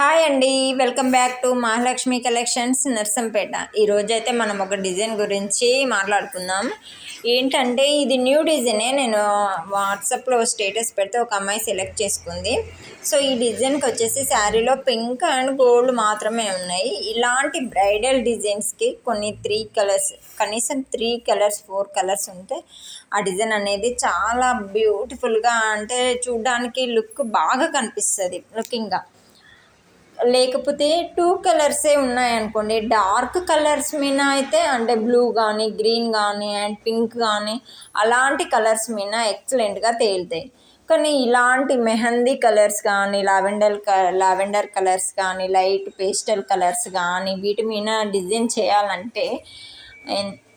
Hi అండి welcome back to Mahalakshmi collections Narsampet ఈరోజు అయితే మనం ఒక డిజైన్ గురించి మాట్లాడుకుందాం. ఏంటంటే ఇది న్యూ డిజైనే. నేను వాట్సాప్లో స్టేటస్ పెడితే ఒక అమ్మాయి సెలెక్ట్ చేసుకుంది. సో ఈ డిజైన్కి వచ్చేసి శారీలో పింక్ అండ్ గోల్డ్ మాత్రమే ఉన్నాయి. ఇలాంటి బ్రైడల్ డిజైన్స్కి కొన్ని త్రీ కలర్స్ కనీసం త్రీ కలర్స్ ఫోర్ కలర్స్ ఉంటే ఆ డిజైన్ అనేది చాలా బ్యూటిఫుల్గా అంటే చూడడానికి లుక్ బాగా కనిపిస్తుంది లుకింగ్గా లేకపోతే టూ కలర్సే ఉన్నాయనుకోండి. డార్క్ కలర్స్ మీద అయితే అంటే బ్లూ కానీ గ్రీన్ కానీ అండ్ పింక్ కానీ అలాంటి కలర్స్ మీద ఎక్సలెంట్గా తేలుతాయి. కానీ ఇలాంటి మెహందీ కలర్స్ కానీ లావెండర్ క లావెండర్ కలర్స్ కానీ లైట్ పేస్టల్ కలర్స్ కానీ వీటి మీద డిజైన్ చేయాలంటే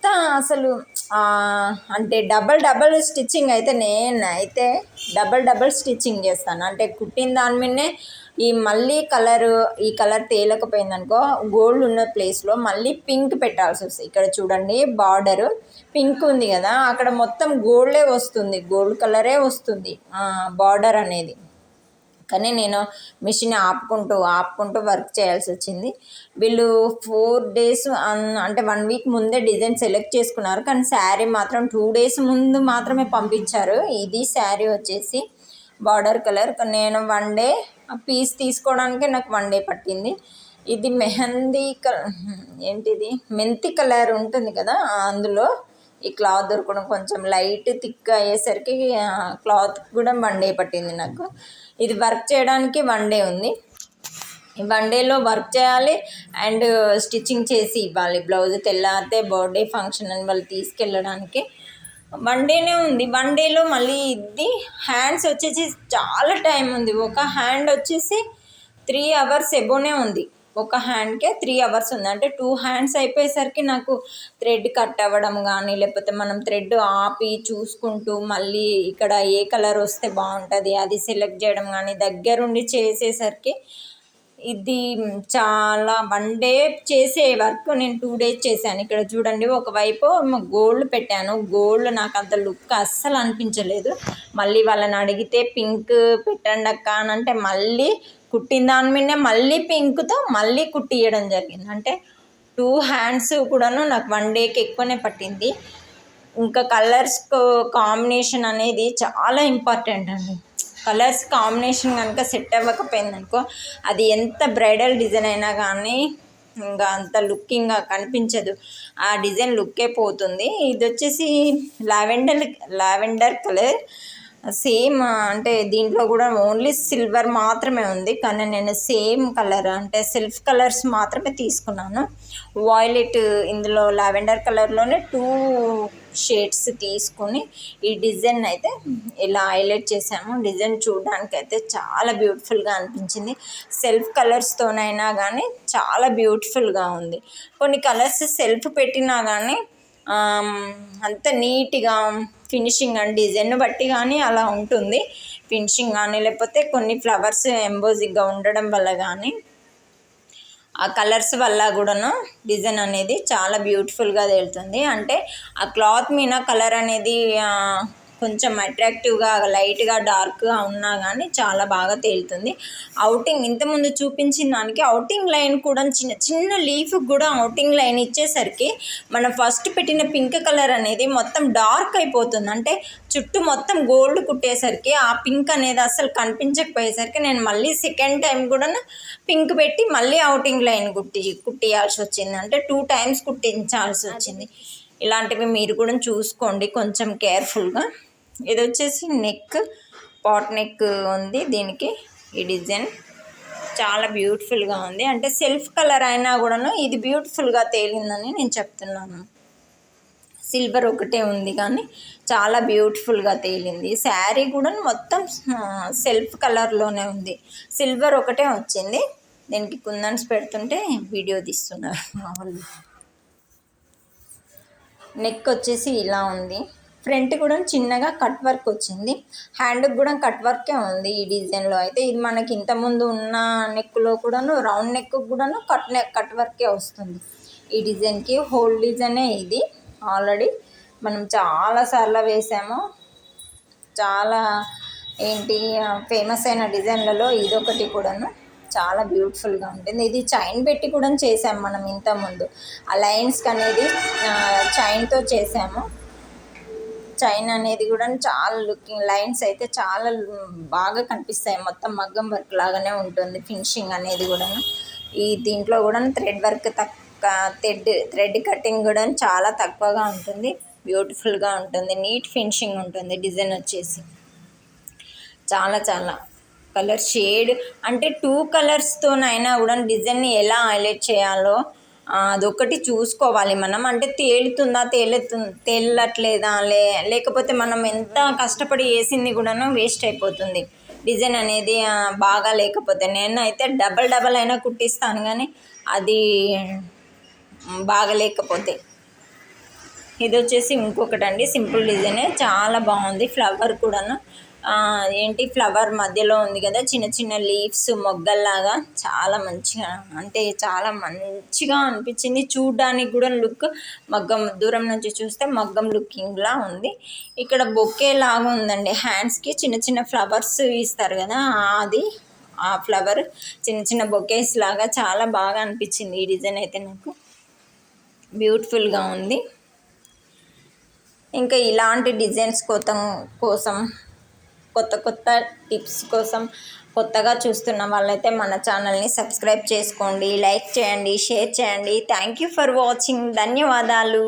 ఎంత అసలు అంటే డబల్ డబల్ స్టిచ్చింగ్ అయితే నేను అయితే డబల్ డబల్ స్టిచ్చింగ్ చేస్తాను. అంటే కుట్టిన దాని మీదనే ఈ మళ్ళీ కలర్ ఈ కలర్ తేలకపోయింది అనుకో గోల్డ్ ఉన్న ప్లేస్లో మళ్ళీ పింక్ పెట్టాల్సి వస్తుంది. ఇక్కడ చూడండి బార్డర్ పింక్ ఉంది కదా అక్కడ మొత్తం గోల్డే వస్తుంది గోల్డ్ కలరే వస్తుంది బార్డర్ అనేది. కానీ నేను మిషన్ ఆపుకుంటూ ఆపుకుంటూ వర్క్ చేయాల్సి వచ్చింది. వీళ్ళు ఫోర్ డేస్ అంటే వన్ వీక్ ముందే డిజైన్ సెలెక్ట్ చేసుకున్నారు. కానీ శారీ మాత్రం టూ డేస్ ముందు మాత్రమే పంపించారు. ఇది శారీ వచ్చేసి బార్డర్ కలర్ నేను వన్ డే పీస్ తీసుకోవడానికి నాకు వన్ డే పట్టింది. ఇది మెహందీ కలర్ ఏంటిది? మెంతి కలర్ ఉంటుంది కదా అందులో. ఈ క్లాత్ దొరకడం కొంచెం లైట్ థిక్ అయ్యేసరికి క్లాత్ కూడా వన్ డే పట్టింది నాకు. ఇది వర్క్ చేయడానికి వన్ డే ఉంది. వన్ డేలో వర్క్ చేయాలి అండ్ స్టిచ్చింగ్ చేసి ఇవ్వాలి. బ్లౌజ్ తెల్లారితే బర్త్డే ఫంక్షన్ అని వాళ్ళు తీసుకెళ్ళడానికి. వన్ డేనే ఉంది. వన్ డేలో మళ్ళీ ఇది హ్యాండ్స్ వచ్చేసి చాలా టైం ఉంది. ఒక హ్యాండ్ వచ్చేసి త్రీ అవర్స్ ఎబోనే ఉంది. ఒక హ్యాండ్కే త్రీ అవర్స్ ఉంది. అంటే టూ హ్యాండ్స్ అయిపోయేసరికి నాకు థ్రెడ్ కట్ అవ్వడం కానీ లేకపోతే మనం థ్రెడ్ ఆపి చూసుకుంటూ మళ్ళీ ఇక్కడ ఏ కలర్ వస్తే బాగుంటుంది అది సెలెక్ట్ చేయడం కానీ దగ్గరుండి చేసేసరికి ఇది చాలా వన్ డే చేసే వర్క్. నేను టూ డేస్ చేశాను. ఇక్కడ చూడండి ఒకవైపు గోల్డ్ పెట్టాను. గోల్డ్ నాకు అంత లుక్ అస్సలు అనిపించలేదు. మళ్ళీ వాళ్ళని అడిగితే పింక్ పెట్టండి అక్క అని అంటే మళ్ళీ కుట్టిన దాని మీదనే మళ్ళీ పింక్తో మళ్ళీ కుట్టియడం జరిగింది. అంటే టూ హ్యాండ్స్ కూడాను నాకు వన్ డేకి ఎక్కువనే పట్టింది. ఇంకా కలర్స్ కాంబినేషన్ అనేది చాలా ఇంపార్టెంట్ అండి. కలర్స్ కాంబినేషన్ కనుక సెట్ అవ్వకపోయింది అనుకో అది ఎంత బ్రైడల్ డిజైన్ అయినా కానీ ఇంకా అంత లుకింగ్గా కనిపించదు. ఆ డిజైన్ లుక్కే పోతుంది. ఇది వచ్చేసి లావెండర్ లావెండర్ కలర్. సేమ్ అంటే దీంట్లో కూడా ఓన్లీ సిల్వర్ మాత్రమే ఉంది. కానీ నేను సేమ్ కలర్ అంటే సెల్ఫ్ కలర్స్ మాత్రమే తీసుకున్నాను. వాయిలెట్ ఇందులో లావెండర్ కలర్లోనే టూ షేడ్స్ తీసుకొని ఈ డిజైన్ అయితే ఇలా హైలైట్ చేసాము డిజైన్ చూడడానికి అయితే చాలా బ్యూటిఫుల్గా అనిపించింది. సెల్ఫ్ కలర్స్తోనైనా కానీ చాలా బ్యూటిఫుల్గా ఉంది. కొన్ని కలర్స్ సెల్ఫ్ పెట్టినా కానీ అంత నీట్గా ఫినిషింగ్ అండ్ డిజైన్ బట్టి కానీ అలా ఉంటుంది. ఫినిషింగ్ కానీ లేకపోతే కొన్ని ఫ్లవర్స్ ఎంబోజింగ్గా ఉండడం వల్ల కానీ ఆ కలర్స్ వల్ల కూడాను డిజైన్ అనేది చాలా బ్యూటిఫుల్గా తేలుతుంది. అంటే ఆ క్లాత్ మీద కలర్ అనేది కొంచెం అట్రాక్టివ్గా లైట్గా డార్క్గా ఉన్నా కానీ చాలా బాగా తేలుతుంది. అవుటింగ్ ఇంతకుముందు చూపించిన దానికి అవుటింగ్ లైన్ కూడా చిన్న చిన్న లీఫ్ కూడా అవుటింగ్ లైన్ ఇచ్చేసరికి మనం ఫస్ట్ పెట్టిన పింక్ కలర్ అనేది మొత్తం డార్క్ అయిపోతుంది. అంటే చుట్టూ మొత్తం గోల్డ్ కుట్టేసరికి ఆ పింక్ అనేది అసలు కనిపించకపోయేసరికి నేను మళ్ళీ సెకండ్ టైం కూడా పింక్ పెట్టి మళ్ళీ అవుటింగ్ లైన్ కుట్టి కుట్టియాల్సి వచ్చింది. అంటే టూ టైమ్స్ కుట్టించాల్సి వచ్చింది. ఇలాంటివి మీరు కూడా చూసుకోండి కొంచెం కేర్ఫుల్గా ఇది వచ్చేసి నెక్ పాట్ నెక్ ఉంది దీనికి. ఈ డిజైన్ చాలా బ్యూటిఫుల్గా ఉంది. అంటే సెల్ఫ్ కలర్ అయినా కూడాను ఇది బ్యూటిఫుల్గా తేలిందని నేను చెప్తున్నాను. సిల్వర్ ఒకటే ఉంది కానీ చాలా బ్యూటిఫుల్గా తేలింది. శారీ కూడా మొత్తం సెల్ఫ్ కలర్లోనే ఉంది. సిల్వర్ ఒకటే వచ్చింది. దీనికి కుందన్స్ పెడుతుంటే వీడియో తీస్తున్నారు మా వాళ్ళు. నెక్ వచ్చేసి ఇలా ఉంది. ఫ్రంట్ కూడా చిన్నగా కట్ వర్క్ వచ్చింది. హ్యాండ్కి కూడా కట్ వర్కే ఉంది ఈ డిజైన్లో అయితే ఇది మనకి ఇంతకుముందు ఉన్న నెక్లో కూడాను రౌండ్ నెక్ కూడాను కట్ నెక్ కట్ వర్కే వస్తుంది. ఈ డిజైన్కి హోల్ డిజైనే ఇది. ఆల్రెడీ మనం చాలాసార్లు వేసాము. చాలా ఏంటి ఫేమస్ అయిన డిజైన్లలో ఇదొకటి కూడాను. చాలా బ్యూటిఫుల్గా ఉంటుంది. ఇది చైన్ పెట్టి కూడా చేసాము మనం ఇంతకుముందు ఆ లైన్స్కి అనేది చైన్తో చేసాము. చైన్ అనేది కూడా చాలా లుకింగ్ లైన్స్ అయితే చాలా బాగా కనిపిస్తాయి. మొత్తం మగ్గం వర్క్ లాగానే ఉంటుంది ఫినిషింగ్ అనేది కూడా. ఈ దీంట్లో కూడా థ్రెడ్ వర్క్ తక్కువ థ్రెడ్ థ్రెడ్ కటింగ్ కూడా చాలా తక్కువగా ఉంటుంది. బ్యూటిఫుల్గా ఉంటుంది. నీట్ ఫినిషింగ్ ఉంటుంది డిజైన్ వచ్చేసి. చాలా చాలా. కలర్ షేడ్ అంటే టూ కలర్స్తోనైనా కూడా డిజైన్ని ఎలా హైలైట్ చేయాలో అదొకటి చూసుకోవాలి మనం. అంటే తేలుతుందా తేలుతు తేలట్లేదా? లే లేకపోతే మనం ఎంత కష్టపడి వేసింది కూడాను వేస్ట్ అయిపోతుంది. డిజైన్ అనేది బాగా లేకపోతే. నేను అయితే డబల్ డబల్ అయినా కుట్టిస్తాను కానీ అది బాగా బాగలేకపోతే ఇది వచ్చేసి ఇంకొకటి అండి సింపుల్ డిజైనే. చాలా బాగుంది. ఫ్లవర్ కూడాను. ఏంటి ఫ్లవర్ మధ్యలో ఉంది కదా చిన్న చిన్న లీవ్స్ మొగ్గల్లాగా చాలా మంచిగా అంటే చాలా మంచిగా అనిపించింది. చూడడానికి కూడా లుక్ మగ్గం దూరం నుంచి చూస్తే మగ్గం లుకింగ్లా ఉంది. ఇక్కడ బొకే లాగా ఉందండి. హ్యాండ్స్కి చిన్న చిన్న ఫ్లవర్స్ ఇస్తారు కదా అది ఆ ఫ్లవర్ చిన్న చిన్న బొకేస్ లాగా చాలా బాగా అనిపించింది ఈ డిజైన్ అయితే నాకు. బ్యూటిఫుల్గా ఉంది. ఇంకా ఇలాంటి డిజైన్స్ కోసం కోసం కొత్త కొత్త టిప్స్ కోసం కొత్తగా చూస్తున్న వాళ్ళైతే మన ఛానల్ని సబ్స్క్రైబ్ చేసుకోండి లైక్ చేయండి షేర్ చేయండి. థ్యాంక్ యూ ఫర్ వాచింగ్ ధన్యవాదాలు.